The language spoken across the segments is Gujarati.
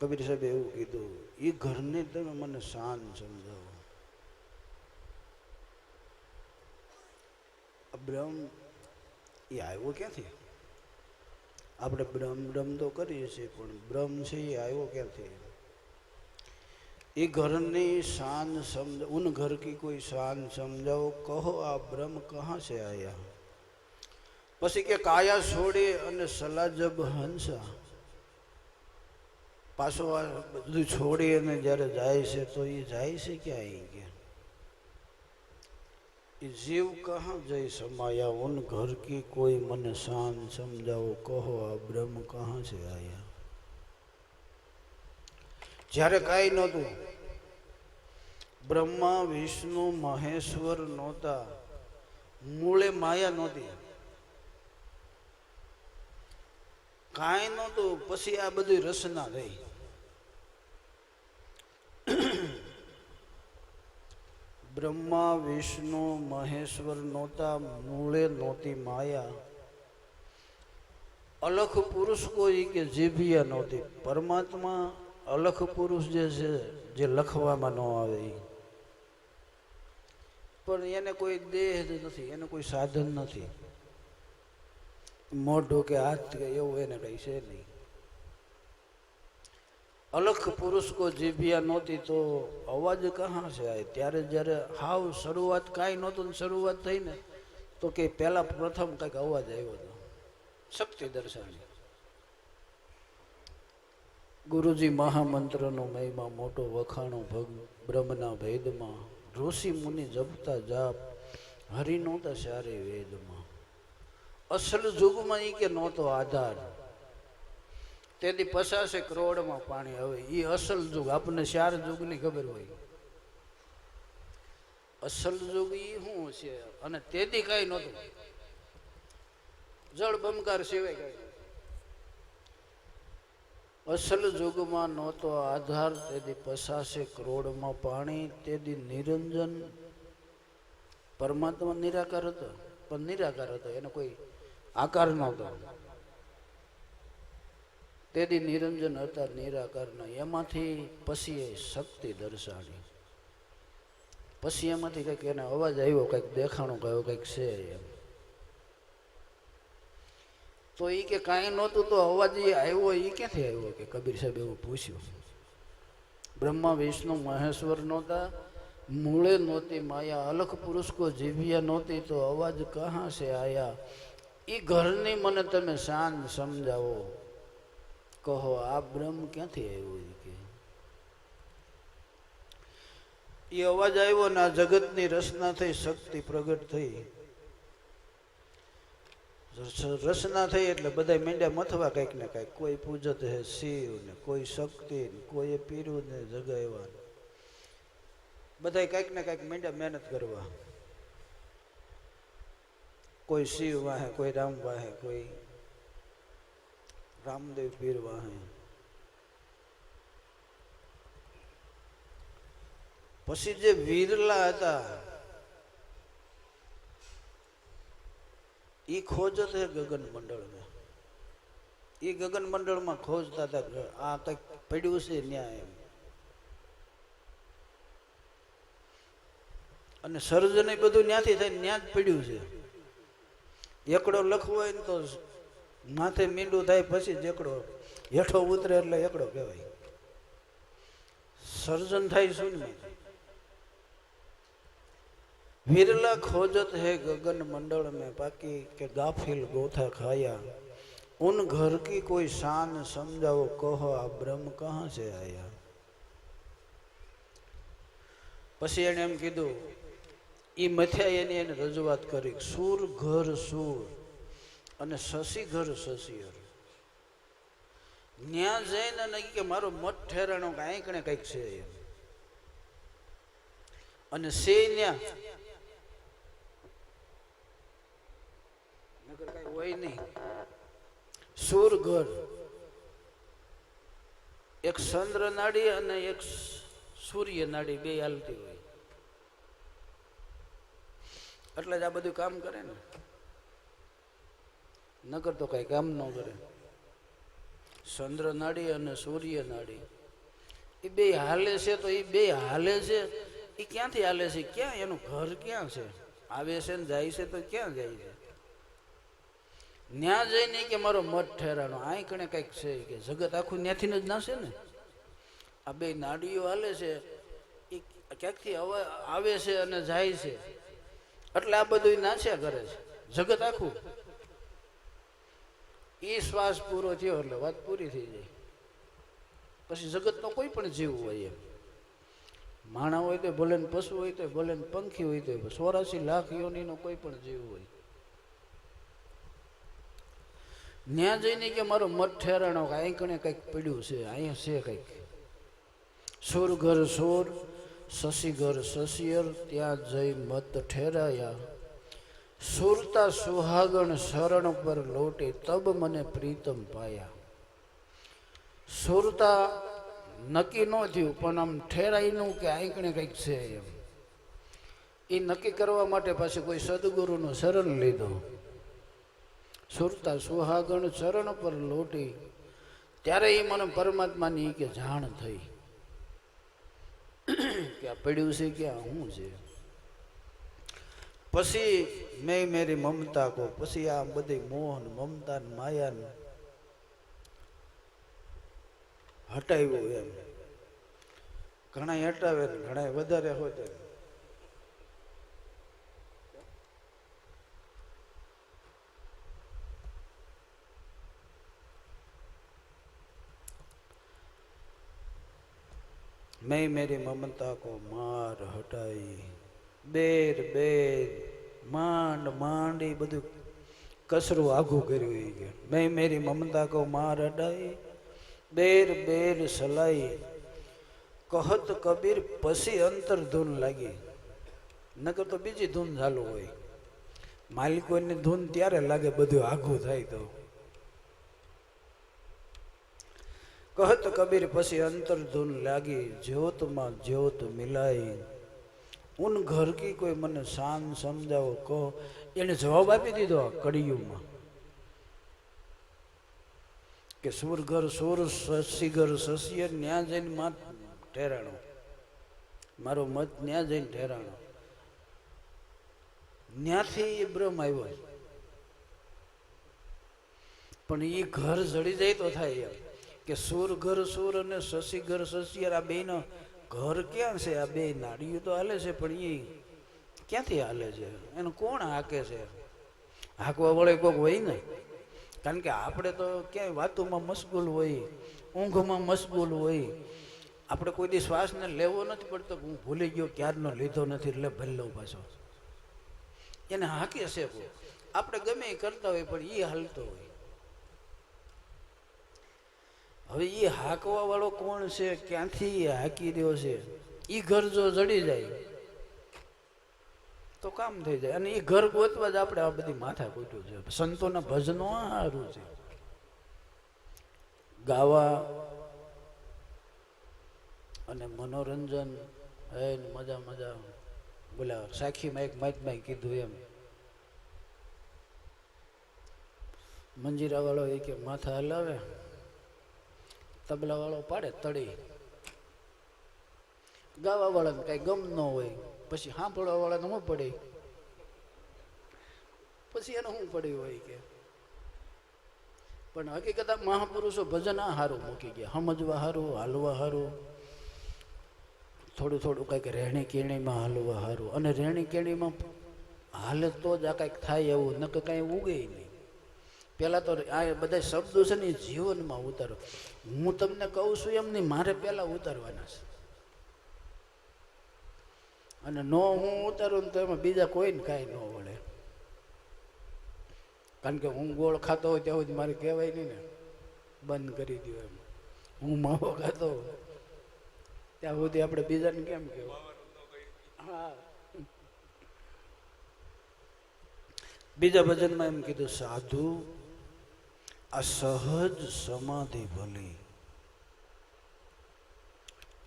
કબીર સાહેબે એવું કીધું એ ઘરને તમે મને શાન સમજાવો આ બ્રહ્મ એ આવ્યો ક્યાંથી આપણે બ્રહ્મ બ્રહ્મ તો કરીએ છીએ પણ બ્રહ્મ છે એ આવ્યો ક્યાંથી એ ઘરની શાન સમજ ઉન ઘર કી કોઈ શાન સમજાવો કહો આ બ્રહ્મ કહા છે આયા પછી કે કાયા છોડી અને સલાજબ હંસા પાછો આ બધું છોડી અને જ્યારે જાય છે, તો એ જાય છે ક્યાં અહીં કે? એ જીવ કહા જય સમાયા? ઉન ઘર કી કોઈ મને શાન સમજાવો? કહો આ બ્રહ્મ કહા છે આયા? જ્યારે કાંઈ નહોતું, બ્રહ્મા, વિષ્ણુ, મહેશ્વર નહોતા, મૂળે માયા નહોતી. કાંઈ નહોતું, પછી આ બધી રચના થઈ. બ્રહ્મા, વિષ્ણુ, મહેશ્વર નહોતા, મૂળે નહોતી માયા. અલખ પુરુષ કોઈ કે જીભિયા નહોતી. પરમાત્મા અલખ પુરુષ જે છે, જે લખવામાં ન આવે એ પણ એને કોઈ દેહ નથી, એને કોઈ સાધન નથી. મોઢું કે હાથ કે એવું એને કંઈ છે નહીં. અલખ પુરુષ કો જીભિયા નહોતી તો અવાજ કહા છે ત્યારે જ્યારે હાવ શરૂઆત કાંઈ નહોતું શરૂઆત થઈ ને તો કે પહેલાં પ્રથમ કંઈક અવાજ આવ્યો હતો શક્તિ દર્શાવી. ગુરુજી મહામંત્રનો મહિમા, મોટો વખાણો, ભગ બ્રહ્મના ભેદમાં, ઋષિ મુનિ જપતા જાપ, હરિ નહોતા સારે વેદમાં. અસલ જુગમાં એ કે નહોતો આધાર. તેથી પચાસે કરોડમાં પાણી હવે એ અસલ યુગ આપણને ચાર જુગની ખબર હોય. અસલ યુગ એ શું છે? અને તેથી કઈ નહોતું. જળ બમકાર સિવાય કઈ અસલ યુગમાં નહોતો આધાર, તેથી પચાસે કરોડમાં પાણી, તેથી નિરંજન. પરમાત્મા નિરાકાર હતો, પણ નિરાકાર હતો. એનો કોઈ આકાર નહોતો. તેથી નિરંજન હતા નિરાકારના એમાંથી પછી એ શક્તિ દર્શાવી. પછી એમાંથી કંઈક એને અવાજ આવ્યો, કંઈક દેખાણું કયો કંઈક છે એમ. તો એ કે કાંઈ નહોતું તો અવાજ એ આવ્યો એ ક્યાંથી આવ્યો કે કબીર સાહેબ એવું પૂછ્યું. બ્રહ્મા, વિષ્ણુ, મહેશ્વર નહોતા, મૂળે નહોતી, માયા અલખ પુરુષ કો જીવ્યા નહોતી તો અવાજ કહા છે આયા? એ ઘરની મને તમે શાન સમજાવો. કહો, આ બ્રહ્મ ક્યાંથી આવ્યો કે? એ અવાજ આવ્યો ને આ જગતની રચના થઈ, શક્તિ પ્રગટ થઈ. રચના થઈ એટલે બધા મેંડ્યા મથવા કંઈક ને કંઈક. કોઈ પૂજત હે શિવ ને, કોઈ શક્તિ ને કોઈ પીરું ને જગાવ્યા બધા કંઈક ને કંઈક મેંડ્યા મહેનત કરવા. કોઈ શિવ વાહે, કોઈ રામ વાહે, કોઈ રામદેવ પીર પછી જે વીરલા હતા એ ખોજત હે ગગન મંડળ એ ગગન મંડળમાં ખોજતા હતા આ કંઈક પડ્યું છે ન્યાય એમ. અને સર્જન બધું ન્યાથી થાય ત્યાં જ પડ્યું છે. એકડો લખવો હોય ને તો માથે મીંડું થાય પછી જેકડો હેઠો ઉતરે એટલે એકડો કહેવાય. સર્જન થાય શૂન્ય વિરલા ખોજત હે ગગન મંડળ મેં પાકી કે ગાફિલ ગોથા ખાયા. ઉન ઘર કી કોઈ શાન સમજાવો કહો આ બ્રહ્મ કહા છે આયા. પછી એને એમ કીધું એ મથ્યા એની એને રજૂઆત કરી સુર ઘર સુર. અને શશી ઘર શશિયર ન્યા જઈને નહીં કે મારો મઠ ઠેરાણો કાંઈક ને કંઈક છે એમ. અને સે ન્યા. નગર કઈ હોય નહીં. સુરઘર એક ચંદ્ર નાડી અને એક સૂર્ય નાડી બે હાલતી હોય. એટલે જ આ બધું કામ કરે ને. નકર તો કઈ કામ ન કરે. ચંદ્ર નાડી અને સૂર્ય નાડી. એ બે હાલે છે તો એ બે હાલે છે. એ ક્યાંથી હાલે છે? ક્યાં? એનું ઘર ક્યાં છે? આવે છે ને જાય છે તો ક્યાં જાય છે? ન્યા જઈને કે મારો મઠ ઠેરાનો આઈ કણે કંઈક છે કે જગત આખું ત્યાંથી જ નાશે ને. આ બે નાડીઓ હાલે છે. એ ક્યાંકથી આવે છે અને જાય છે. એટલે આ બધું નાશ્યા કરે છે. જગત આખું. એ શ્વાસ પૂરો થયો એટલે વાત પૂરી થઈ જાય. પછી જગતનો કોઈ પણ જીવ હોય એમ. માણા હોય તો ભલે પશુ હોય તો ભલે પંખી હોય તો ચોરાસી લાખ યોનીનો કોઈ પણ જીવ હોય. ન્યા જઈને કે મારો મત ઠેરાણો કે અહીં કણે કંઈક પડ્યું છે અહીંયા છે કંઈક. સુર ઘર સુર શશી ઘર શશિયર, ત્યાં જઈ મત ઠેરાયા. સુરતા સુહાગણ શરણ પર લોટે તબ મને પ્રીતમ પાયા. સુરતા નક્કી ન થયું, પણ આમ ઠેરાઈનું કે આંકણે કંઈક છે એમ. એ નક્કી કરવા માટે પાછી કોઈ સદગુરુનો શરણ લીધો. સુરતા સુહાગણ ચરણ પર લોટી. ત્યારે એ મને પરમાત્માની કે જાણ થઈ. કે આ પડ્યું છે કે આ શું છે? પછી મેં મેરી મમતા કો પછી આ બધી મોહન મમતા ને માયા ને હટાવ્યું એમ ઘણા હટાવે ને ઘણા વધારે હોય તો मैं मेरी ममता को मार हटाई બેર બેર, માંડ માંડ, એ બધું કસરું આઘું કર્યું એ કે, મેં મેરી મમતા કો માર હટાઈ બેર બેર સલાઈ, કહત કબીર પછી અંતર ધૂન લાગી. નકર તો બીજી ધૂન ચાલુ હોય. માલિકોની ધૂન ત્યારે લાગે બધું આઘું થાય તો. કહત કબીર પછી અંતર ધૂન લાગી, જ્યોતમાં જ્યોત મિલાઈ ઉન ઘર કી કોઈ મને શાન સમજાવો, કહો. એને જવાબ આપી દીધો આ કે સુરઘર સુર શશી ઘર ન્યા જઈને મત ઠેરાણો. મારો મત ન્યા જઈને ઠેરાણો. ન્યાથી એ બ્રહ્મ આવ્યો પણ એ ઘર જડી જાય તો થાય એમ. કે સુર ઘર, સુર અને શશિઘર શશિયર આ બેનો ઘર ક્યાં છે? આ બે નાડીઓ તો હાલે છે, પણ એ ક્યાંથી હાલે છે? એનું કોણ હાકે છે? હાંકવા વળે કોઈક હોય ને? કારણ કે આપણે તો ક્યાંય વાતોમાં મશગુલ હોય, ઊંઘમાં મશગુલ હોય. આપણે કોઈ દી શ્વાસને લેવો નથી પડતો હું ભૂલી ગયો, ક્યારનો લીધો નથી, એટલે ભરી પાછો. એને હાકે છે આપણે ગમે એ કરતા હોય, પણ એ હાલતો હોય. હવે એ હાંકવા વાળો કોણ છે? ક્યાંથી એ હાંકી રહ્યો છે? એ ઘર જો જડી જાય, તો કામ થઈ જાય. અને એ ઘર ગોતવા જ આપણે આ બધી માથા કૂટ્યું છે. સંતોના ભજનો સારું છે. ગાવા અને મનોરંજન, હે મજા મજા. બોલા, સાખીમાં એક માઇકમાં કીધું એમ. મંજીરા વાળો એ કે માથા હલાવે. તબલા વાળો પાડે તળી. ગાવા વાળાને કઈ ગમ ન હોય. પછી સાંભળવા વાળાને શું પડે. પછી એને શું પડ્યું હોય કે? પણ હકીકત મહાપુરુષો ભજન આ હારું મૂકી ગયા. સમજવા હારું, હાલવા હારું. થોડું થોડું કંઈક રહેણી કેણીમાં હાલવા હારું. અને રહેણી કેણીમાં હાલે તો જ આ કંઈક થાય એવું. નકર કાંઈ ઉગે નહીં. પહેલાં તો આ બધા શબ્દો છે ને એ જીવનમાં ઉતારો. હું તમને કહું છું એમ નહીં મારે પહેલાં ઉતારવાના છે. અને નો હું ઉતારું ને તો એમાં બીજા કોઈને કાંઈ ન વળે. કારણ કે હું ગોળ ખાતો હોય ત્યાં સુધી મારે કહેવાય નહીં ને. બંધ કરી દો એમ. હું માવો ખાતો ત્યાં સુધી આપણે બીજાને કેમ કહેવું? હા. બીજા ભજનમાં એમ કીધું, સાધુ આ સહજ સમાધિ ભલી.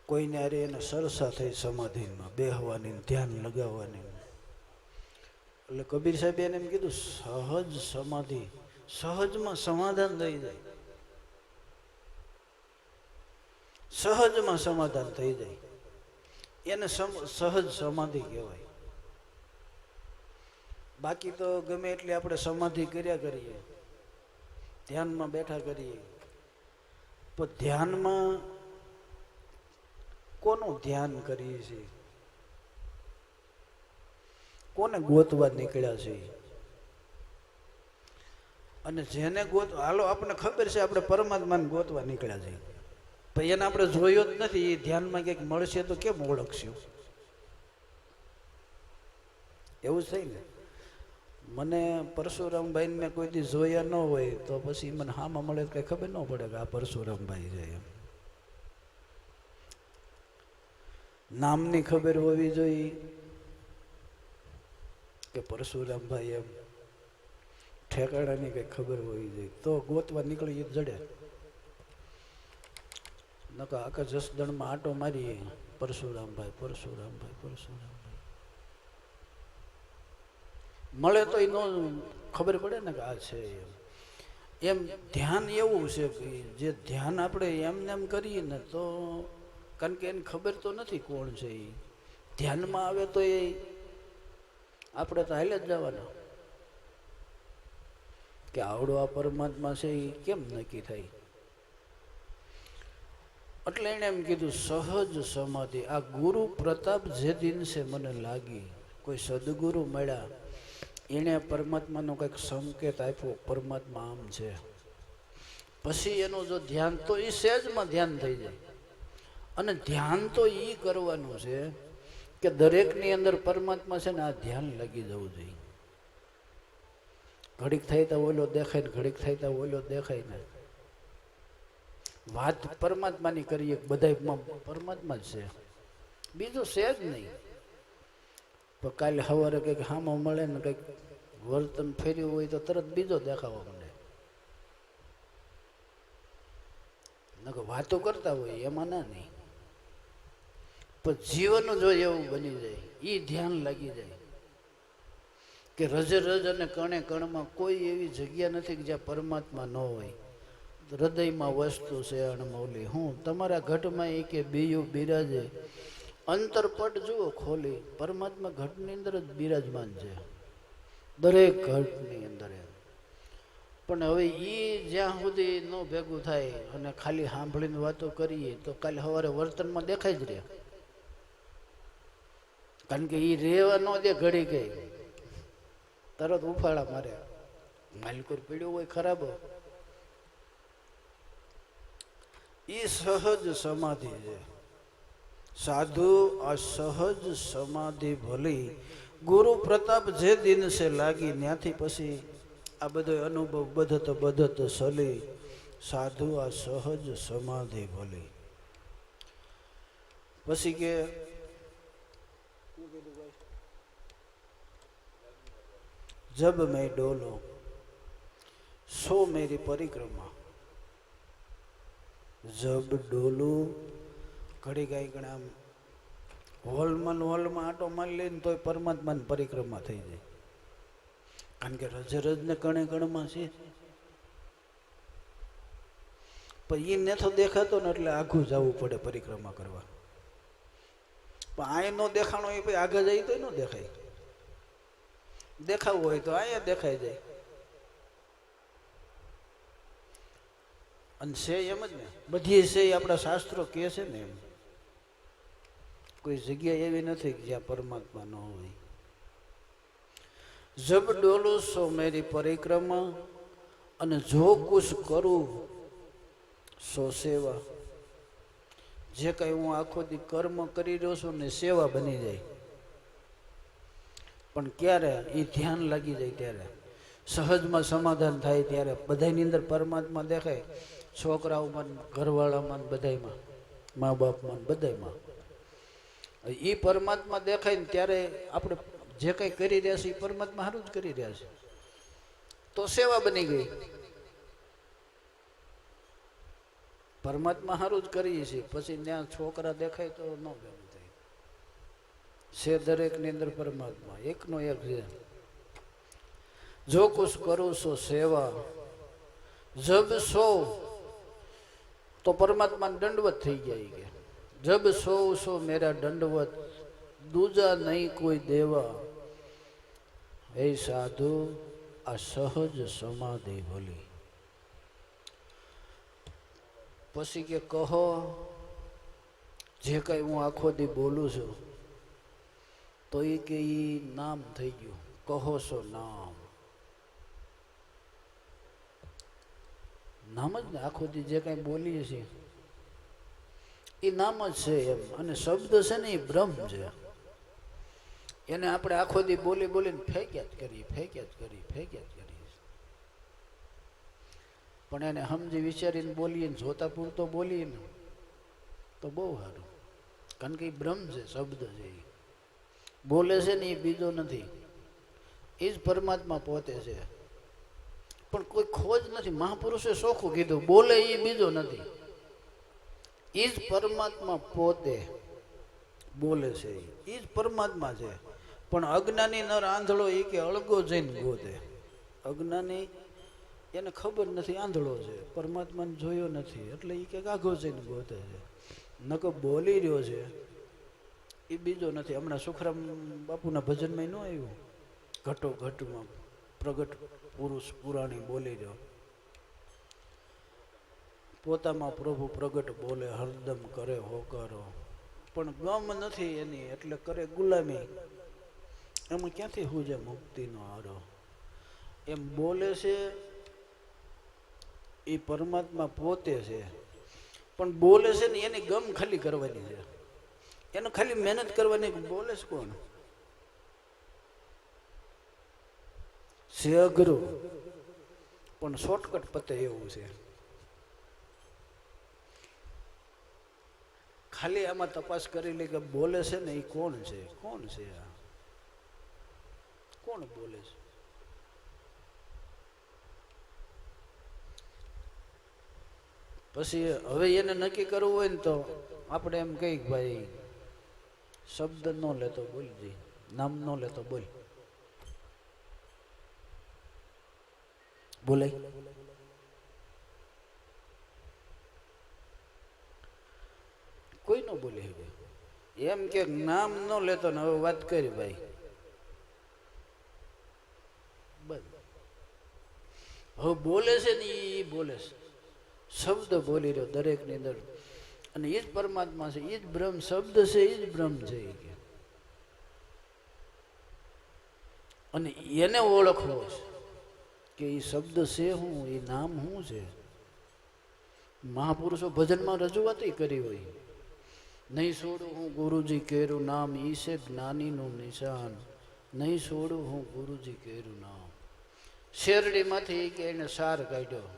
કોઈને અરે એને સરસા થઈ સમાધિમાં, બેહવાની ધ્યાન લગાવવાની. એટલે કબીર સાહેબ એને એમ કીધું, સહજ સમાધિ, સહજમાં સમાધાન થઈ જાય. સહજમાં સમાધાન થઈ જાય. એને સહજ સમાધિ કહેવાય. બાકી તો ગમે એટલી આપણે સમાધિ કર્યા કરીએ. ધ્યાનમાં બેઠા કરીએ. તો ધ્યાનમાં કોનું ધ્યાન કરીએ છીએ કોને ગોતવા નીકળ્યા છે? અને જેને ગોત, હાલો, આપણને ખબર છે આપણે પરમાત્માને ગોતવા નીકળ્યા છે. પણ એને આપણે જોયો જ નથી, એ ધ્યાનમાં ક્યાંક મળશે તો કેમ ઓળખશું? એવું જ થાય ને? મને પરશુરામભાઈને મેં કોઈ દી જોયા ન હોય, તો પછી મને હામાં મળે કઈ ખબર ન પડે કે આ પરશુરામભાઈ છે એમ. નામની ખબર હોવી જોઈએ કે પરશુરામભાઈ એમ. ઠેકાણાની કંઈ ખબર હોવી જોઈએ. તો ગોતવા નીકળી જડે. નકા આખા જસદણમાં આટો મારીએ. પરશુરામભાઈ પરશુરામભાઈ પરશુરામભાઈ. મળે તો એનો ખબર પડે ને કે આ છે એમ. ધ્યાન એવું છે કે જે ધ્યાન આપણે એમને એમ કરીએ ને તો કારણ કે એને ખબર તો નથી કોણ છે એ ધ્યાનમાં આવે તો એ આપણે તો હાલે જ જવાના. કે આવડો આ પરમાત્મા છે એ કેમ નક્કી થાય? એટલે એણે એમ કીધું, સહજ સમાધિ. આ ગુરુ પ્રતાપ જે દિન છે મને લાગી, કોઈ સદગુરુ મળ્યા એણે પરમાત્માનો કંઈક સંકેત આપ્યો, પરમાત્મા આમ છે. પછી એનું જો ધ્યાન તો એ સહેજમાં ધ્યાન થઈ જાય. અને ધ્યાન તો એ કરવાનું છે કે દરેકની અંદર પરમાત્મા છે ને આ ધ્યાન લાગી જવું જોઈએ. ઘડીક થાય તો ઓલો દેખાય ને ઘડીક થાય તો ઓલો દેખાય ને. વાત પરમાત્માની કરીએ બધા પરમાત્મા જ છે. બીજું છે જ નહીં. કાલે સવારે કંઈક હામાં મળે ને કંઈક વર્તન ફેર્યું હોય તો તરત બીજો દેખાવા માંડે નકર વાતો કરતા હોય એમાં ના નહીં. પણ જીવન જો એવું બની જાય એ ધ્યાન લાગી જાય કે રજે રજ અને કણે કણમાં કોઈ એવી જગ્યા નથી કે જ્યાં પરમાત્મા ન હોય. હૃદયમાં વસ્તુ છે અણમૌલી. હું તમારા ઘટમાં એ કે બીયું બિરાજે અંતરપટ જુઓ ખોલી, પરમાત્મા ઘટની અંદર જ બિરાજમાન છે. દરેક ઘટની અંદર પણ હવે એ જ્યાં સુધી ન ભેગું થાય અને ખાલી સાંભળીને વાતો કરીએ, તો કાલે સવારે વર્તનમાં દેખાય જ રહે કારણ કે એ રેવા ન દે ઘડી ગઈ તરત ઉફાળા મારે. માલિકોર પીડ્યો હોય ખરાબ. એ સહજ સમાધિ છે. સાધુ આ સહજ સમાધિ ભલી ગુરુ પ્રતાપ જે દિન છે લાગી, ત્યાંથી પછી આ બધો અનુભવ બધત બધત સલી. સાધુ આ સહજ સમાધિ ભલી. પછી કે જબ મેં ડોલો, સો મેરી પરિક્રમા. જબ ડોલું ઘડી ગાય આમ. હોલમાં હોલમાં આટો મારી લઈને તોય પરમાત્માની પરિક્રમા થઈ જાય. કારણ કે રજ રજને કણે કણમાં છે. પણ એ નેથો દેખાતો ને એટલે આઘું જવું પડે પરિક્રમા કરવા. પણ આ નો દેખાણો એ ભાઈ આગળ જાય તો ન દેખાય. દેખાવું હોય તો અહીંયા દેખાઈ જાય. અને છે એમ જ ને. બધી છે આપણા શાસ્ત્રો કહે છે ને એમ. કોઈ જગ્યા એવી નથી જ્યાં પરમાત્મા ન હોય. જબ ડોલું સો મેરી પરિક્રમા અને જો કુછ કરું સો સેવા. જે કઈ હું આખો દી કર્મ કરી રહ્યો છું ને સેવા બની જાય. પણ ક્યારે? એ ધ્યાન લાગી જાય ત્યારે. સહજમાં સમાધાન થાય ત્યારે. બધાની અંદર પરમાત્મા દેખાય. છોકરાઓમાં ઘરવાળામાં ને બધાયમાં. મા બાપમાં બધામાં એ પરમાત્મા દેખાય ને ત્યારે આપણે જે કંઈ કરી રહ્યા છે એ પરમાત્મા સારું જ કરી રહ્યા છે. તો સેવા બની ગઈ. પરમાત્મા સારું જ કરીએ છીએ. પછી ત્યાં છોકરા દેખાય તો ન ગમે થાય છે દરેકની અંદર પરમાત્મા. એકનો એક છે. જો કુછ કરું છો સેવા. જબ સો, તો પરમાત્માને દંડવત થઈ ગયા ઈ કે જબ સો સો મેરા દંડવત દૂજા નહીં કોઈ દેવા હે સાધુ આ સહજ સમાધિ ભલી પછી કે કહો જે કઈ હું આખો દી બોલું છું તો એ કે ઈ નામ થઈ ગયું કહો છો નામ નામ જ ને આખો દી જે કઈ બોલીએ છીએ એ નામ જ છે એમ. અને શબ્દ છે ને એ બ્રહ્મ છે. એને આપણે આખો દી બોલી બોલીને ફેંક્યા જ કરીએ, ફેંક્યા જ કરીએ, ફેંક્યા જ કરીએ. પણ એને સમજી વિચારીને બોલીએ જોતા પૂરતો બોલીએ ને, તો બહુ સારું. કારણ કે એ બ્રહ્મ છે, શબ્દ છે એ. બોલે છે ને એ બીજો નથી. એ જ પરમાત્મા પોતે છે. પણ કોઈ ખોજ નથી. મહાપુરુષે ચોખ્ખું કીધું, બોલે એ બીજો નથી. એ જ પરમાત્મા પોતે બોલે છે. એ જ પરમાત્મા છે. પણ અજ્ઞાની નર આંધળો એ કે અળગો જઈને ગોતે. અજ્ઞાની એને ખબર નથી આંધળો છે. પરમાત્માને જોયો નથી. એટલે એ કે આઘો જઈને ગોતે છે. નકો બોલી રહ્યો છે. એ બીજો નથી. હમણાં સુખરામ બાપુના ભજનમાં ન આવ્યું? ઘટો ઘટમાં પ્રગટ પુરુષ પુરાણી બોલી રહ્યો. પોતામાં પ્રભુ પ્રગટ બોલે, હરદમ કરે, હોકારો. પણ ગમ નથી એની, એટલે કરે ગુલામી. એમાં ક્યાંથી હુજે મુક્તિનો આરો એમ બોલે છે એ પરમાત્મા પોતે છે. પણ બોલે છે ને એની ગમ ખાલી કરવાની છે. એને ખાલી મહેનત કરવાની બોલે છે કોણ? છે અઘરું. પણ શોર્ટકટ પતે એવું છે. ખાલી આમાં તપાસ કરી લે કે બોલે છે ને એ કોણ છે? કોણ છે આ? કોણ બોલે છે? પછી હવે એને નક્કી કરવું હોય ને તો આપણે એમ કહીએ કે ભાઈ, શબ્દ ન લેતો બોલજી નામ ન લેતો બોલ. બોલાય. કોઈ ન બોલી શકે એમ કે નામ ન લેતો ને હવે વાત કરી ભાઈ. બસ હવે બોલે છે ને એ બોલે છે. શબ્દ બોલી રહ્યો દરેકની અંદર. અને એ જ પરમાત્મા છે એ જ બ્રહ્મ શબ્દ છે એ જ બ્રહ્મ છે અને એને ઓળખવો છે કે એ શબ્દ છે શું એ નામ શું છે. મહાપુરુષો ભજનમાં રજૂઆત કરી હોય. નહીં છોડું હું ગુરુજી કેરું નામ, ઈ છે જ્ઞાનીનું નિશાન. નહીં છોડું હું ગુરુજી કેરું નામ. શેરડીમાંથી કે એને સાર કાઢ્યો.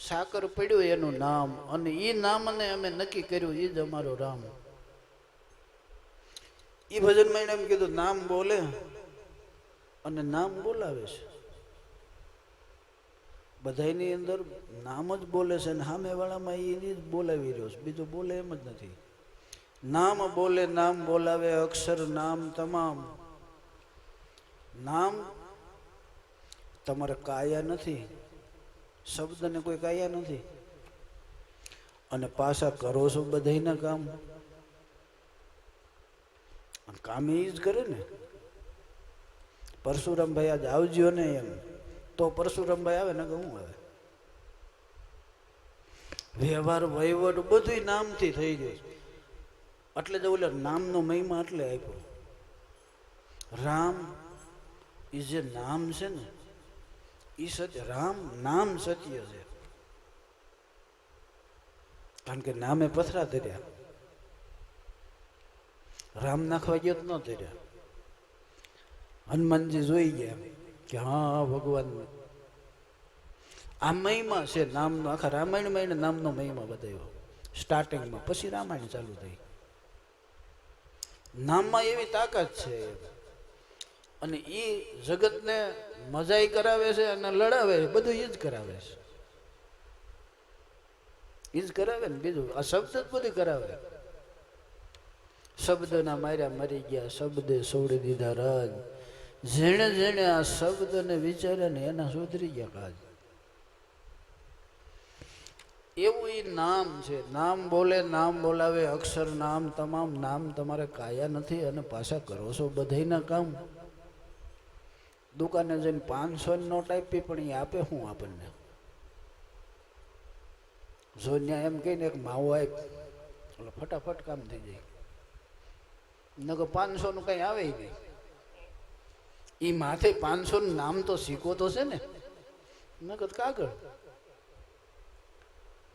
સાકર પડ્યું એનું નામ અને એ નામને અમે નક્કી કર્યું એ જ અમારો રામ. એ ભજનમાં એને એમ કીધું, નામ બોલે અને નામ બોલાવે છે. બધાની અંદર નામ જ બોલે છે અને સામેવાળામાં એ જ બોલાવી રહ્યો છે. બીજું બોલે એમ જ નથી. નામ બોલે, નામ બોલાવે, અક્ષર, નામ તમામ. નામ તમારે કાયા નથી. શબ્દને કોઈ કાયા નથી. અને પાછા કરો છો બધાયના કામ. કામ એ જ કરે ને. પરશુરામભાઈ આજ આવજો ને એમ. તો પરશુરામભાઈ આવે ને હું આવે? વ્યવહાર વહીવટ બધું નામથી થઈ જાય એટલે જ ઓલે નામનો મહિમા એટલે આપ્યો. રામ એ જે નામ છે ને એ સત્ય, રામ નામ સત્ય છે. કારણ કે નામે પથરા ધર્યા. રામ નાખવા ગયો તો ન ધર્યા. હનુમાનજી જોઈ ગયા કે હા, ભગવાન. આ મહિમા છે, નામનો આખા રામાયણમાં એને નામનો મહિમા બતાવ્યો. સ્ટાર્ટિંગમાં પછી રામાયણ ચાલુ થઈ. નામમાં એવી તાકાત છે. અને એ જગતને મજાઈ કરાવે છે અને લડાવે છે. બધું એ જ કરાવે છે. એ જ કરાવે ને બીજું. આ શબ્દ જ બધું કરાવે. શબ્દના માર્યા મરી ગયા. શબ્દે છોડી દીધા રાજ. જેણે જેણે આ શબ્દને વિચાર્યા ને એના સુધરી ગયા કાજ એવું એ નામ છે. નામ બોલે, નામ બોલાવે, અક્ષર, નામ, તમામ, નામ તમારે કાયા નથી અને પાછા કરો છો બધાયના કામ. દુકાને જઈને પાંચસો નોટ આપી પણ એ આપે હું આપણને? જો ન્યા એમ કહીને એક માવો આપ એટલે ફટાફટ કામ થઈ જાય. નકર પાંચસો નું કઈ આવે નહીં. એ માથે પાંચસો નું નામ તો શીખો તો છે ને? નકર કાગળ.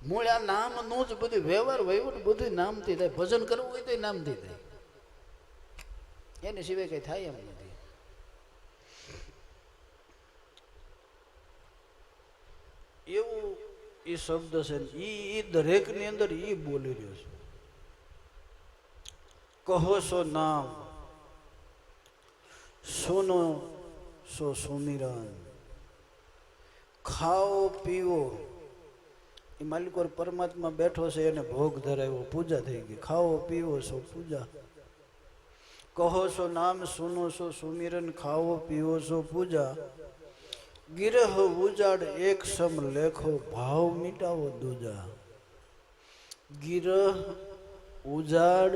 મૂળ આ નામનું જ બધું વ્યવહાર વહીવટ બધું નામથી થાય. ભજન કરવું હોય તો નામથી થાય. એની સિવાય કઈ થાય એમ નથી. એવું એ શબ્દ છે એ ઈ દરેકની અંદર એ બોલી રહ્યો છે. કહો સો નામ, સોનો સો સુમિરન. ખાઓ પીવો એ માલિકો પરમાત્મા બેઠો છે, એને ભોગ ધરાવ્યો, પૂજા થઈ ગઈ. ખાઓ પીવો છો પૂજા. કહો છો નામ, સુનો છો સુમિરન, ખાઓ પીવો છો પૂજા. ગિરહ ઉજાડ, એક સમ લેખો, ભાવ મિટાવો દૂજા. ગિરહ ઉજાડ,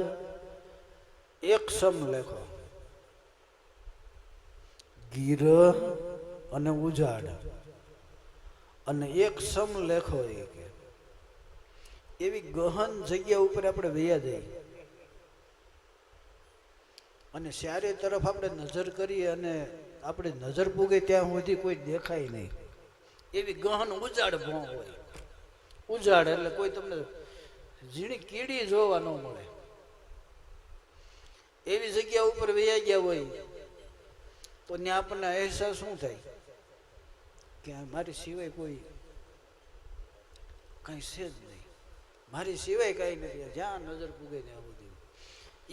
એક સમ લેખો. ગિરહ અને ઉજાડ. અને એક સમ લેખો એ કે એવી ગહન જગ્યા ઉપર આપણે વૈયા જઈએ. અને ચારે તરફ આપણે નજર કરીએ અને આપણે નજર પૂગે ત્યાં સુધી કોઈ દેખાય નહીં. એવી ગહન ઉજાડ ભોં હોય. ઉજાડ એટલે કોઈ તમને ઝીણી કીડી જોવા ન મળે. એવી જગ્યા ઉપર વૈયા ગયા હોય, તો ત્યાં આપણને અહેસાસ શું થાય? કે મારી સિવાય કોઈ કઈ છે જ નહીં મારી સિવાય કઈ નથી. જ્યાં નજર પૂગે ત્યાં બધું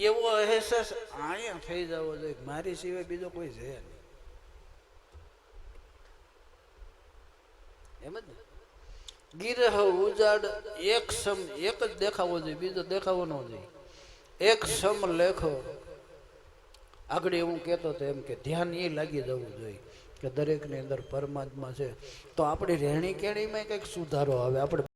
એવો અહેસાસ અહીંયા થઈ જવો જોઈએ મારી સિવાય બીજો કોઈ છે નહીં. એમ જ ગિરહ ઉજાડ એક સમ એક જ દેખાવો જોઈએ, બીજો દેખાવો ન જોઈએ. એક સમ લેખો. આગળ એવું કહેતો હતો એમ કે ધ્યાન એ લાગી જવું જોઈએ કે દરેકની અંદર પરમાત્મા છે. તો આપણી રહેણી કેણીમાં કંઈક સુધારો આવે, આપણે